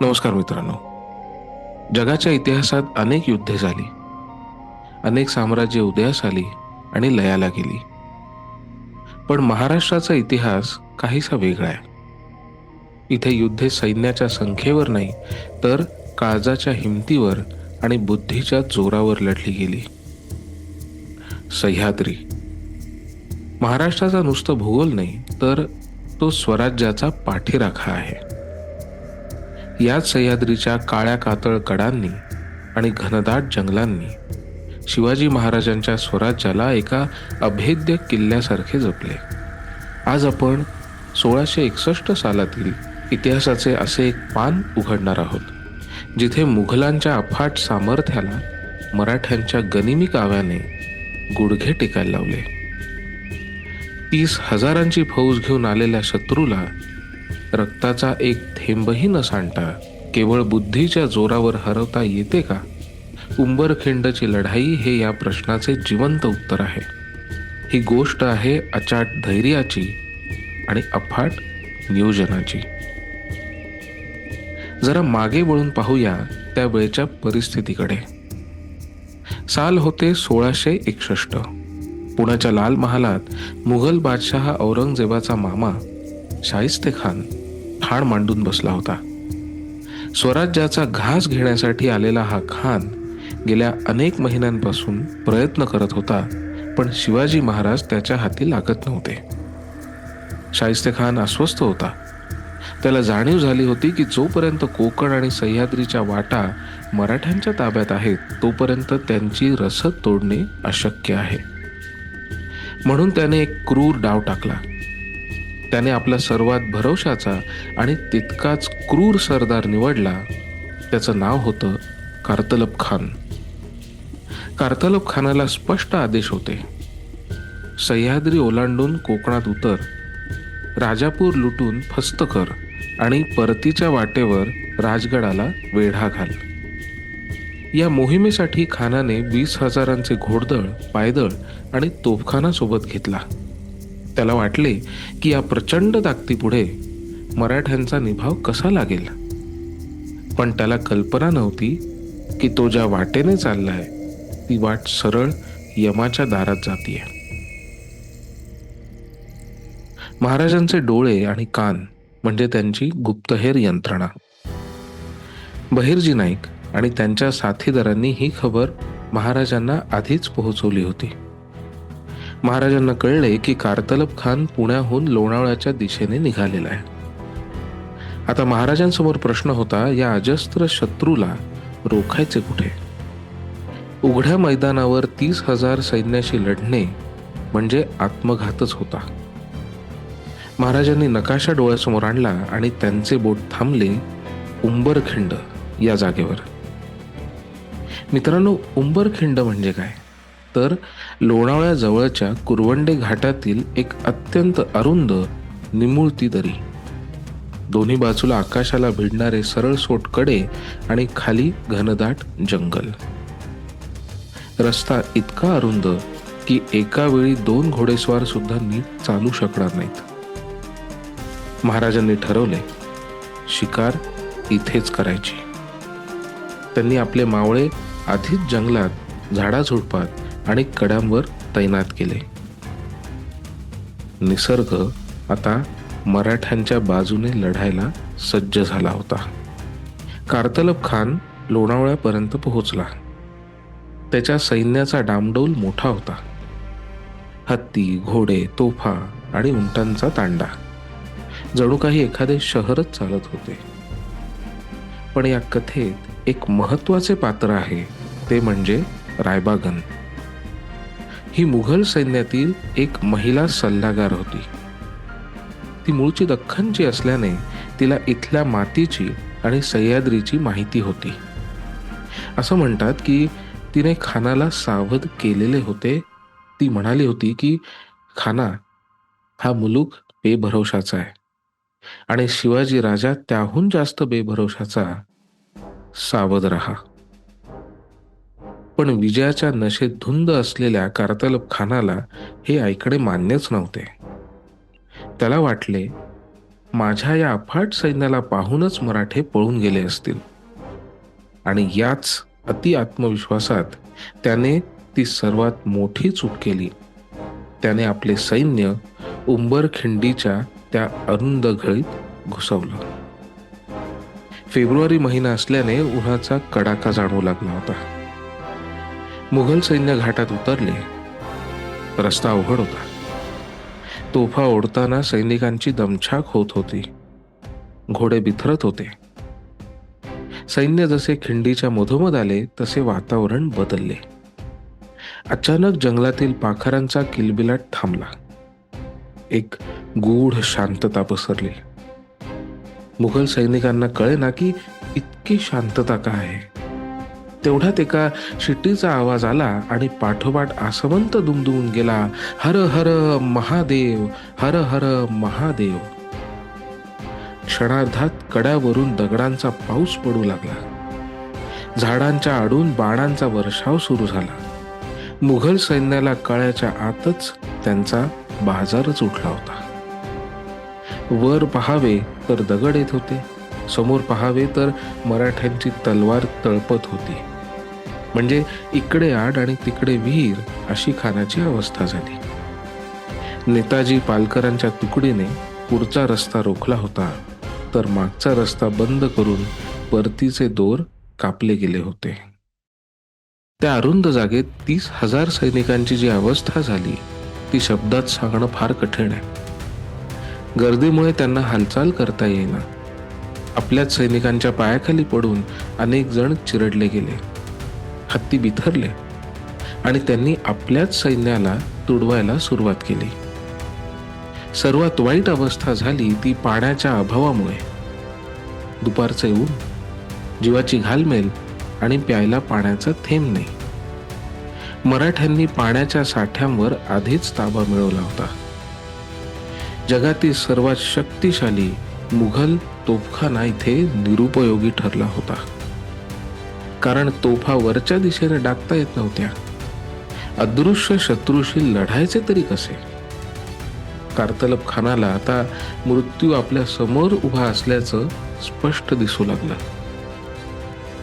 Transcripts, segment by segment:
नमस्कार मित्रांनो. जगाच्या इतिहासात अनेक युद्धे झाली. अनेक साम्राज्य उदयास आली आणि लयाला गेली. पण महाराष्ट्राचा इतिहास काहीसा वेगळा आहे. इथे युद्धे सैन्याच्या संख्येवर नाही तर काळजाच्या हिमतीवर आणि बुद्धीच्या जोरावर लढली गेली. सह्याद्री. महाराष्ट्राचा नुसतं भूगोल नाही तर तो स्वराज्याचा पाठीराखा आहे. याच सह्याद्रीच्या काळ्या कातळ कडांनी आणि घनदाट जंगलांनी शिवाजी महाराजांच्या स्वराज्याला एका अभेद्य किल्ल्यासारखे जपले. आज आपण सोळाशे एकसष्ट सालातील इतिहासाचे असे एक पान उघडणार आहोत जिथे मुघलांच्या अफाट सामर्थ्याला मराठ्यांच्या गनिमी काव्याने गुडघे टेकायला लावले. तीस हजारांची फौज घेऊन आलेल्या शत्रूला रक्ताचा एक थेंबही न सांडता केवळ बुद्धीच्या जोरावर हरवता येते का? उंबरखिंडची लढाई हे या प्रश्नाचे जिवंत उत्तर आहे. ही गोष्ट आहे अचाट धैर्याची आणि अफाट नियोजनाची. जरा मागे वळून पाहूया त्या वेळच्या परिस्थितीकडे. साल होते सोळाशे एकसष्ट. पुण्याच्या लाल महालात मुघल बादशहा औरंगजेबाचा मामा शाहिस्ते खान ठाण मांडून बसला होता. स्वराज्याचा घास घेण्यासाठी आलेला हा खान गेल्या अनेक महिन्यांपासून प्रयत्न करत होता पण शिवाजी महाराज त्याच्या हाती लागत नव्हते. शाहिस्ते खान अस्वस्थ होता. त्याला जाणीव झाली होती की जोपर्यंत कोकण आणि सह्याद्रीच्या वाटा मराठ्यांच्या ताब्यात आहेत तोपर्यंत त्यांची रसद तोडणे अशक्य आहे. म्हणून त्याने एक क्रूर डाव टाकला. त्याने आपला सर्वात भरवशाचा आणि तितकाच क्रूर सरदार निवडला. त्याचं नाव होतं कार्तलब खान. कार्तलब खानाला स्पष्ट आदेश होते. सह्याद्री ओलांडून कोकणात उतर राजापूर लुटून फस्त कर आणि परतीच्या वाटेवर राजगडाला वेढा घाल. या मोहिमेसाठी खानाने वीस हजारांचे घोडदळ पायदळ आणि तोफखाना सोबत घेतला. त्याला वाटले की या प्रचंड ताकदीपुढे मराठ्यांचा निभाव कसा लागेल? पण त्याला कल्पना नव्हती की तो ज्या वाटेने चाललाय ती वाट सरळ यमाच्या दारात जातीये. महाराजांचे डोळे आणि कान म्हणजे त्यांची गुप्तहेर यंत्रणा. बहिर्जी नाईक आणि त्यांच्या साथीदारांनी ही खबर महाराजांना आधीच पोहोचवली होती. महाराजांना कळले की कार्तलब खान पुण्याहून लोणावळ्याच्या दिशेने निघालेला आहे. आता महाराजांसमोर प्रश्न होता या अजस्त्र शत्रूला रोखायचे कुठे? उघड्या मैदानावर तीस हजार सैन्याशी लढणे म्हणजे आत्मघातच होता. महाराजांनी नकाशा डोळ्यासमोर आणला आणि त्यांचे बोट थांबले उंबरखिंड या जागेवर. मित्रांनो उंबरखिंड म्हणजे काय? तर लोणावळ्याजवळच्या कुरवंडे घाटातील एक अत्यंत अरुंद निमुळती दरी. दोन्ही बाजूला आकाशाला भिडणारे सरळ सोटकडे आणि खाली घनदाट जंगल. रस्ता इतका अरुंद की एका वेळी दोन घोडेस्वार सुद्धा नीट चालू शकणार नाहीत. महाराजांनी ठरवले शिकार इथेच करायची. त्यांनी आपले मावळे आधीच जंगलात झाडाझुडपात आणि कड्यांवर तैनात केले. निसर्ग आता मराठ्यांच्या बाजूने लढायला सज्ज झाला होता. कार्तलब खान लोणावळ्यापर्यंत पोहोचला. त्याच्या सैन्याचा डामडौल मोठा होता. हत्ती घोडे तोफा आणि उंटांचा तांडा. जणू काही एखादे शहरच चालत होते. पण या कथेत एक महत्त्वाचे पात्र आहे ते म्हणजे रायबागन. ही मुघल सैन्यातील एक महिला सल्लागार होती. ती मूळची दख्खनची असल्याने तिला इथल्या मातीची आणि सह्याद्रीची माहिती होती. असं म्हणतात की तिने खानाला सावध केलेले होते. ती म्हणाली होती की खाना हा मुलूक बेभरवशाचा आहे. आणि शिवाजी राजा त्याहून जास्त बेभरवशाचा सावध रहा. पण विजयाच्या नशेत धुंद असलेल्या कार्तलब खानाला हे ऐकणे मान्यच नव्हते. त्याला वाटले माझ्या या अफाट सैन्याला पाहूनच मराठे पळून गेले असतील. आणि याच अति आत्मविश्वासात त्याने ती सर्वात मोठी चूक केली. त्याने आपले सैन्य उंबरखिंडीच्या त्या अरुंद घळीत घुसवलं. फेब्रुवारी महिना असल्याने उन्हाचा कडाका जाणवू लागला होता. मुघल सैन्य घाटात उतरले. रस्ता अवघड होता. तोफा ओढताना सैनिकांची दमछाक होत होती. घोडे बिथरत होते. सैन्य जसे खिंडीच्या मधोमध आले तसे वातावरण बदलले. अचानक जंगलातील पाखरांचा किलबिलाट थांबला. एक गूढ शांतता पसरली. मुघल सैनिकांना कळे ना की इतकी शांतता का आहे. तेवढ्यात एका शिट्टीचा आवाज आला आणि पाठोपाठ आसवंत दुमदुमून गेला हर हर महादेव हर हर महादेव. क्षणार्धात कड्यावरून दगडांचा पाऊस पडू लागला. झाडांच्या आडून बाणांचा वर्षाव सुरू झाला. मुघल सैन्याला कळ्याच्या आतच त्यांचा बाजारच उठला होता. वर पहावे तर दगड येत होते समोर पहावे तर मराठ्यांची तलवार तळपत होती. म्हणजे इकडे आड आणि तिकडे विहीर अशी खानाची अवस्था झाली. नेताजी पालकरांच्या तुकडीने पुढचा रस्ता रोखला होता तर मागचा रस्ता बंद करून परतीचे दोर कापले गेले होते. त्या अरुंद जागेत तीस हजार सैनिकांची जी अवस्था झाली ती शब्दात सांगणं फार कठीण आहे. गर्दीमुळे त्यांना हालचाल करता येईना. आपल्याच सैनिकांच्या पायाखाली पडून अनेक जण चिरडले गेले. हत्ती बिथरले आणि त्यांनी आपल्याच सैन्याला तुडवायला सुरुवात केली. सर्वात वाईट अवस्था झाली ती पाण्याच्या अभावामुळे. दुपारचे ऊन जीवाची घालमेल आणि प्यायला पाण्याचा थेंब नाही. मराठ्यांनी पाण्याच्या साठ्यांवर आधीच ताबा मिळवला होता. जगातील सर्वात शक्तिशाली मुघल तोफखाना इथे निरुपयोगी ठरला होता. कारण तोफा वरच्या दिशेने डागता येत नव्हत्या. अदृश्य शत्रूशी लढायचे तरी कसे? कारतलब खानाला आता मृत्यू आपल्यासमोर उभा असल्याचं स्पष्ट दिसू लागलं.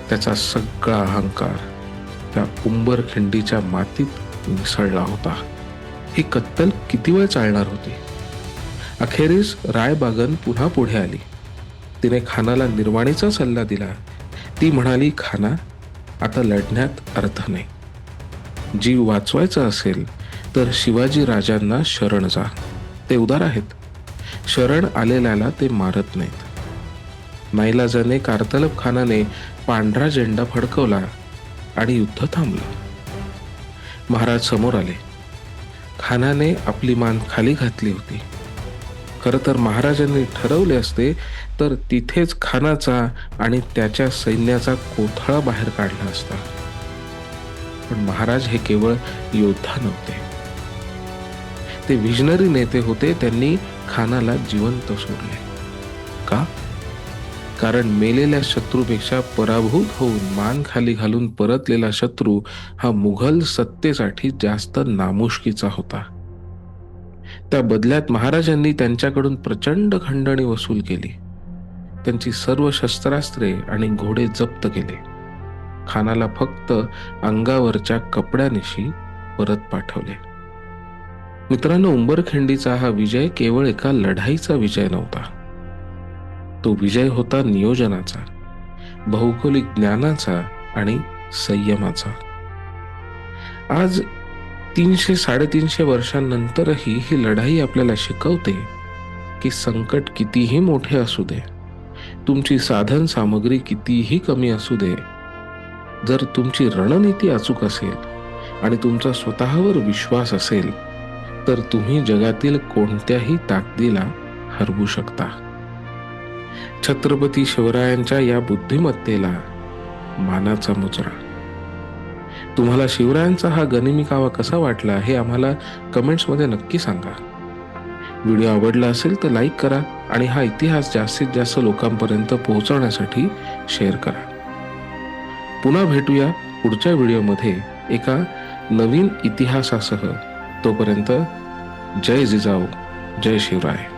त्याचा सगळा अहंकार त्या उंबर खिंडीच्या मातीत मिसळला होता. ही कत्तल किती वेळ चालणार होती? अखेरीस रायबागन पुन्हा पुढे आली. तिने खानाला निर्वाणीचा सल्ला दिला. ती म्हणाली खाना आता लढण्यात अर्थ नाही. जीव वाचवायचा असेल तर शिवाजी राजांना शरण जा. ते उदार आहेत. शरण आलेल्याला ते मारत नाहीत. नाईलाजाने कारतलब खानाने पांढरा झेंडा फडकवला आणि युद्ध थांबलं. महाराज समोर आले. खानाने आपली मान खाली घातली होती. खरं तर महाराजांनी ठरवले असते तर तिथेच खानाचा आणि त्याच्या सैन्याचा कोथळा बाहेर काढला असता. पण महाराज हे केवळ योद्धा नव्हते. ते विजनरी नेते होते त्यांनी खानाला जिवंत सोडले. का? कारण मेलेल्या शत्रूपेक्षा पराभूत होऊन मान खाली घालून परतलेला शत्रू हा मुघल सत्तेसाठी जास्त नामुष्कीचा होता. त्या बदल्यात महाराजांनी त्यांच्याकडून प्रचंड खंडणी वसूल केली. त्यांची सर्व शस्त्रास्त्रे आणि घोडे जप्त केले. खानाला फक्त अंगावरच्या कपड्यानिशी परत पाठवले. मित्रांनो उंबरखिंडीचा हा विजय केवळ एका लढाईचा विजय नव्हता. तो विजय होता नियोजनाचा भौगोलिक ज्ञानाचा आणि संयमाचा. आज तीनशे साडेतीनशे वर्षांनंतरही ही लढाई आपल्याला शिकवते की संकट कितीही मोठे असू दे तुमची साधन सामग्री कितीही कमी असू दे जर तुमची रणनीती अचूक असेल आणि तुमचा स्वतःवर विश्वास असेल तर तुम्ही जगातील कोणत्याही ताकदीला हरवू शकता. छत्रपती शिवरायांच्या या बुद्धिमत्तेला मानाचा मुजरा. तुम्हाला शिवरायांचा हा गनिमिकावा कसा वाटला हे आम्हाला कमेंट्समध्ये नक्की सांगा. व्हिडिओ आवडला असेल तर लाईक करा आणि हा इतिहास जास्तीत जास्त लोकांपर्यंत पोहोचवण्यासाठी शेअर करा. पुन्हा भेटूया पुढच्या व्हिडिओमध्ये एका नवीन इतिहासासह. तोपर्यंत जय जिजाऊ जय शिवराय.